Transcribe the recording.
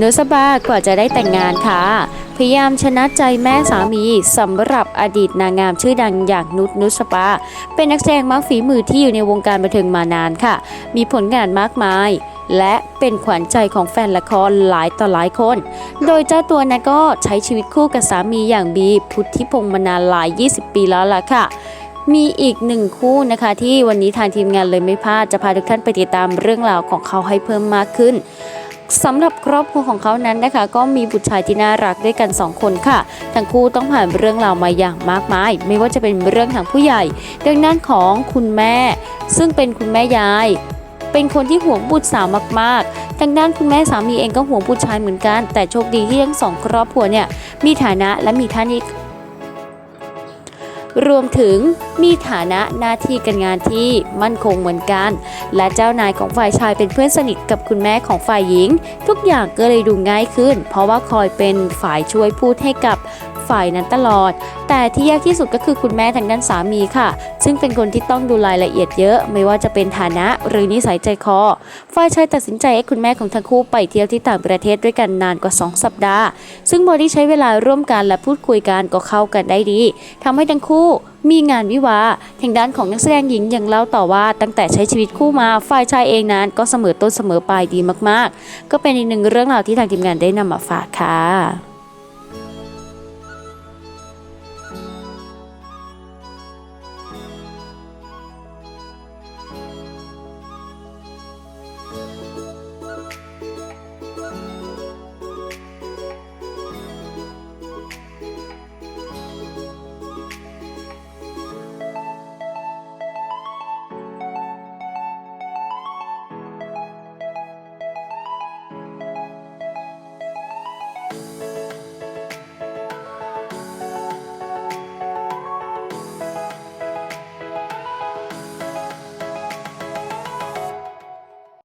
นุสบากว่าจะได้แต่งงานค่ะ พยายามชนะใจแม่สามีสำหรับอดีตนางงามชื่อดังอย่างนุชนุสปา เป็นนักแสดงมากฝีมือที่อยู่ในวงการบันเทิงมานานค่ะ มีผลงานมากมาย และเป็นขวัญใจของแฟนละครหลายต่อหลายคน โดยเจ้าตัวนั้นก็ใช้ชีวิตคู่กับสามีอย่างบีพุทธิพงศ์มานานหลาย 20 ปีแล้วล่ะค่ะมีอีกหนึ่งคู่นะคะที่วันนี้ทางทีมงานเลยไม่พลาดจะพาทุกท่านไปติดตามเรื่องราวของเขาให้เพิ่มมากขึ้น สำหรับครอบครัวของเขานั้นนะคะ ก็มีบุตรชายที่น่ารักด้วยกัน 2 คนค่ะ ทั้งคู่ต้องผ่านเรื่องราวมาอย่างมากมาย ไม่ว่าจะเป็นเรื่องทางผู้ใหญ่ดังนั้นของคุณแม่ ซึ่งเป็นคุณแม่ยาย เป็นคนที่ห่วงบุตรสาวมากๆทางด้านคุณแม่สามีเองก็ห่วงบุตรชายเหมือนกัน แต่โชคดีที่ทั้งสองครอบครัวเนี่ยมีฐานะและมีท่านี้ รวมถึงมีฐานะหน้าที่การงานที่มั่นคงเหมือนกัน และเจ้านายของฝ่ายชายเป็นเพื่อนสนิทกับคุณแม่ของฝ่ายหญิง ทุกอย่างก็เลยดูง่ายขึ้น เพราะว่าคอยเป็นฝ่ายช่วยพูดให้กับ ฝ่ายนั้นตลอด แต่ที่ยากที่สุดก็คือคุณแม่ทางด้านสามีค่ะ ซึ่งเป็นคนที่ต้องดูรายละเอียดเยอะ ไม่ว่าจะเป็นฐานะหรือนิสัยใจคอ ฝ่ายชายตัดสินใจให้คุณแม่ของทั้งคู่ไปเที่ยวที่ต่างประเทศด้วยกันนานกว่า 2 สัปดาห์ ซึ่งบอดี้ใช้เวลาร่วมกันและพูดคุยกันก็เข้ากันได้ดีทำให้ทั้งคู่มีงานวิวาห์ทางด้านของนักแสดงหญิงยังเล่าต่อว่าตั้งแต่ใช้ชีวิตคู่มาฝ่ายชายเองนั้นก็เสมอต้นเสมอปลายดีมากๆ ก็เป็นอีกหนึ่งเรื่องราวที่ทางทีมงานได้นำมาฝากค่ะ